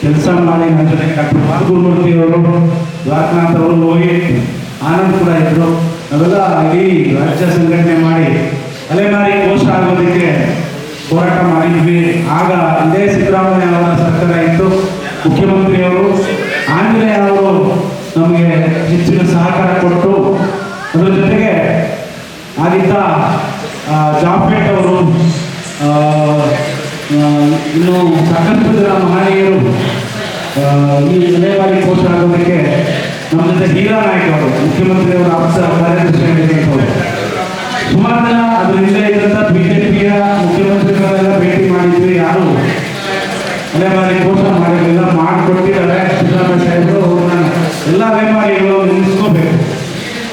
ಕೆಲಸ ಮಾಡಿ ನನ್ನ ಜೊತೆ ಡಾಕ್ಟರ್ ವಾಸುಗುರುಮೂರ್ತಿ ಅವರು. ದ್ವಾರಕನಾಥ್ ಅವರು ಹೋಗಿ ಆನಂದ್ ಕೂಡ ಇದ್ದರು ನಾವೆಲ್ಲ ಇಡೀ ರಾಜ್ಯ ಸಂಘಟನೆ ಮಾಡಿ ಅಲೆಮಾರಿ ಕೋಶ ಆಗೋದಕ್ಕೆ ಹೋರಾಟ ಮಾಡಿದ್ವಿ. ಆಗ ಇದೇ ಸಿದ್ದರಾಮಯ್ಯ ಅವರ ಸರ್ಕಾರ ಇತ್ತು. ಮುಖ್ಯಮಂತ್ರಿಯವರು ಆಂಜನೇಯ ಅವರು ನಮಗೆ ಹೆಚ್ಚಿನ ಸಹಕಾರ ಕೊಟ್ಟು ಅದರ ಜೊತೆಗೆ ಆಗಿದ್ದ ಜಾಫೆಟ್ ಅವರು ಇನ್ನು ಸಾಕಷ್ಟು ಜನ ಮಹನೀಯರು ಈ ಕೋಶ ಆಗೋದಕ್ಕೆ ನಮ್ಮ ಜೊತೆ ಹೀರಾ ನಾಯಕ್ ಅವರು ಮುಖ್ಯಮಂತ್ರಿಯವರ ಆಪ್ತ ಅವರು. ಸುಮಾರು ಜನ ಅದ್ರ ಹಿಂದೆ ಇದ್ದಂಥ ಬಿಜೆಪಿಯ ಮುಖ್ಯಮಂತ್ರಿಗಳೆಲ್ಲ ಭೇಟಿ ಮಾಡಿದ್ವಿ ಯಾರು? ಅಲೆಮಾರಿ ಕೋಶ ಮಾಡಿರಲಿಲ್ಲ ಮಾಡಿಕೊಟ್ಟಿದ್ದಾರೆ. ಸಿದ್ದರಾಮಯ್ಯ ಸಾಹೇಬರು ಅವ್ರನ್ನ ಎಲ್ಲ ಅಲೆಮಾರಿಗಳು ನಿಲ್ಲಿಸ್ಕೋಬೇಕು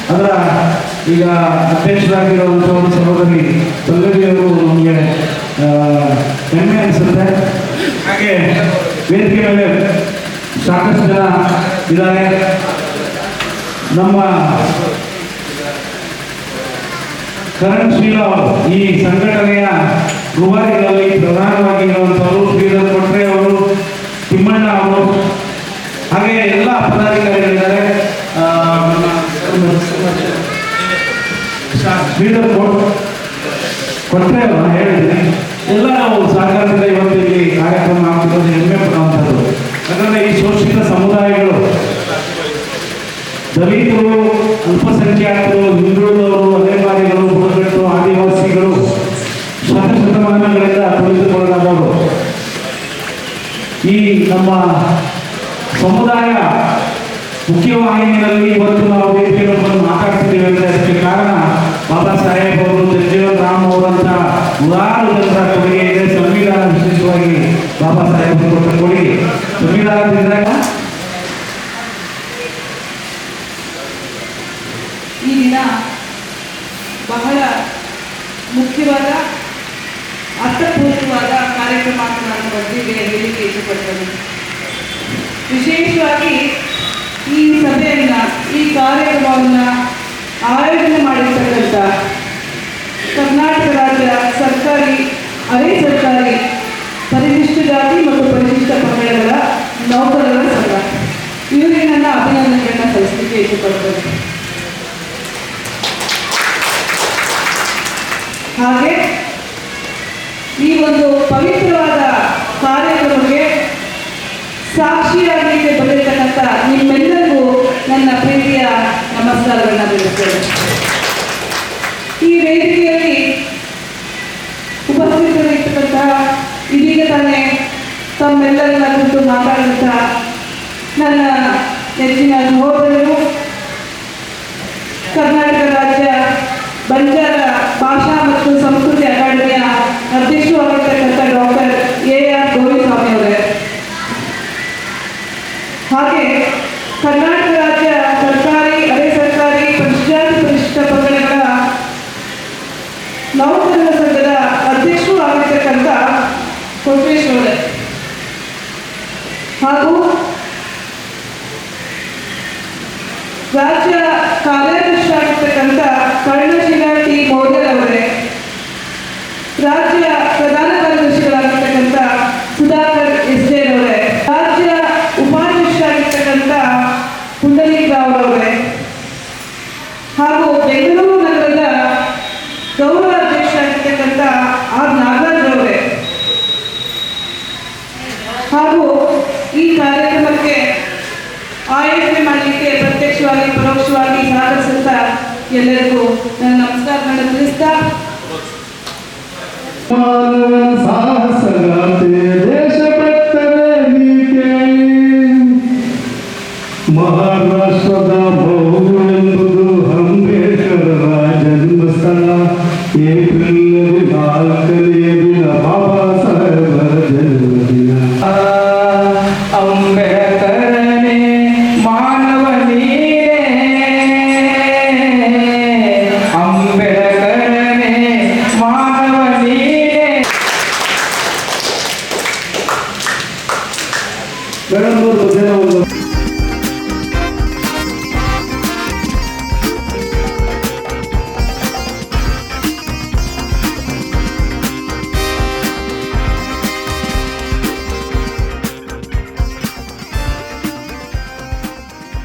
ಅದರ ಈಗ ಅಧ್ಯಕ್ಷರಾಗಿರುವಂಥವರು ಸಹೋದರಿ ಸಂಗತಿಯವರು ನಮಗೆ ಹೆಮ್ಮೆ ಅನಿಸುತ್ತೆ? ಹಾಗೆ ವೇದಿಕೆ ಮೇಲೆ ಸಾಕಷ್ಟು ಜನ ಇದ್ದಾರೆ. ನಮ್ಮ ಕರಣ್ ಶೀಲ ಈ ಸಂಘಟನೆಯ ರೂವಾರಿಗಳಲ್ಲಿ ಪ್ರಧಾನವಾಗಿ ಇರುವಂಥವರು ಶ್ರೀಧರ್ ಕೊಟ್ರೆ ಅವರು, ತಿಮ್ಮಣ್ಣ ಅವರು, ಹಾಗೆ ಎಲ್ಲ ಪದಾಧಿಕಾರಿಗಳಿದ್ದಾರೆ. ಶ್ರೀಧರ್ ಕೋಟ್ ಕೊಟ್ರೆ ಅವರು ಹೇಳಿದ್ದೀನಿ ಎಲ್ಲ ನಾವು ಸಹಕಾರದಿಂದ ಇವತ್ತು ಇಲ್ಲಿ ಕಾರ್ಯಕ್ರಮ ಆಗ್ತಿರೋದು ಹೆಮ್ಮೆ ಪಡುವಂಥದ್ದು ಯಾಕಂದರೆ ಈ ಶೋಷಿತ ಸಮುದಾಯಗಳು ದಲಿತರು ಅಲ್ಪಸಂಖ್ಯಾತರು ಹಿಂದುಳಿದವರು ಅಲೆಮಾರಿಗಳು ಬುಡಕಟ್ಟು, ಆದಿವಾಸಿಗಳು ಶತಶತಮಾನಗಳಿಂದ ತುಳಿದುಕೊಳ್ಳಲಾದವರು ಈ ನಮ್ಮ ಸಮುದಾಯ ಮುಖ್ಯವಾಹಿನಿಯಲ್ಲಿ ಇವತ್ತು ನಾವು ವೇದಿಕೆಯಲ್ಲಿ ಬಂದು ಮಾತಾಡ್ತಿದ್ದೀವಿ ಅಂದರೆ ಅದಕ್ಕೆ ಕಾರಣ ಬಾಬಾ ಸಾಹೇಬ್ ಅವರು ಜಗಜೀವನ್ ರಾಮ್ ಅವರಂತ ನೂರಾರು ಕೊಡುಗೆ ಇದೆ. ಸಂವಿಧಾನ ವಿಶೇಷವಾಗಿ ಬಾಬಾ ಸಾಹೇಬ್ ಕೊಟ್ಟ ಕೊಡುಗೆ. ಸಂವಿಧಾನದಿಂದ ಈ ದಿನ ಬಹಳ ಮುಖ್ಯವಾದ, ಅರ್ಥಪೂರ್ಣವಾದ ಕಾರ್ಯಕ್ರಮ ಅಂತ ನಾನು ಬಂದಿದ್ದೆ ಹೇಳಿಕೆ ಇಷ್ಟಪಡ್ತೇನೆ ವಿಶೇಷವಾಗಿ ಈ ಸಭೆಯನ್ನು, ಈ ಕಾರ್ಯಕ್ರಮವನ್ನು ಆಯೋಜನೆ ಮಾಡಿರ್ತಕ್ಕಂಥ ಕರ್ನಾಟಕ ರಾಜ್ಯ ಸರ್ಕಾರಿ, ಅರೆ ಸರ್ಕಾರಿ ಪರಿಶಿಷ್ಟ ಜಾತಿ ಮತ್ತು ಪರಿಶಿಷ್ಟ ಪಂಗಡಗಳ ನೌಕರರ ಸಂಘ. ಇವರಿಗೆ ನನ್ನ ಅಭಿನಂದನೆಗಳನ್ನ ಸಲ್ಲಿಸಲಿಕ್ಕೆ ಇಷ್ಟಪಡ್ತೇನೆ. ಹಾಗೆ ಈ ಒಂದು ಪವಿತ್ರವಾದ ಕಾರ್ಯಕ್ರಮಕ್ಕೆ ಸಾಕ್ಷಿಯಾಗಿ ಬಂದಿರತಕ್ಕಂಥ ನಿಮ್ಮೆಲ್ಲರಿಗೂ ನನ್ನ ಪ್ರೀತಿಯ ನಮಸ್ಕಾರಗಳನ್ನು ತಿಳಿಸ್ತೇನೆ. ಈ ವೇದಿಕೆಯಲ್ಲಿ ಉಪಸ್ಥಿತರಿರ್ತಕ್ಕಂತಹ ಇದೀಗ ತಾನೇ ತಮ್ಮೆಲ್ಲರನ್ನ ಕುರಿತು ಮಾತಾಡಿದಂತಹ ನನ್ನ ನೆಚ್ಚಿನ ಸಹೋದರರು ಹಾಗೆ ಕರ್ನಾಟಕ ರಾಜ್ಯ ಸರ್ಕಾರಿ ಅರೆ ಸರ್ಕಾರಿ ಪರಿಶಿಷ್ಟ ಪರಿಶಿಷ್ಟ ಪಂಗಡಗಳ ನೌಕರರ ಸಂಘದ ಅಧ್ಯಕ್ಷರು ಆಗಿರ್ತಕ್ಕಂಥ ಕೊಟ್ರೇಶ್ ಹಾಗೂ ರಾಜ್ಯ ಕಾರ್ಯದರ್ಶಿಯಾಗಿರ್ತಕ್ಕಂಥ ಎಲ್ಲರಿಗೂ ನನ್ನ ನಮಸ್ಕಾರಗಳನ್ನು ತಿಳಿಸ್ತಾ ಮಹಾರಾಷ್ಟ್ರದ ಬಹು ಎಂಬುದು ಅಂಬೇಡ್ಕರರ ಜನ್ಮಸ್ಥಳ ಏಪ್ರಿಲ್ ನಾಲ್ಕನೇ 原来我昨天我。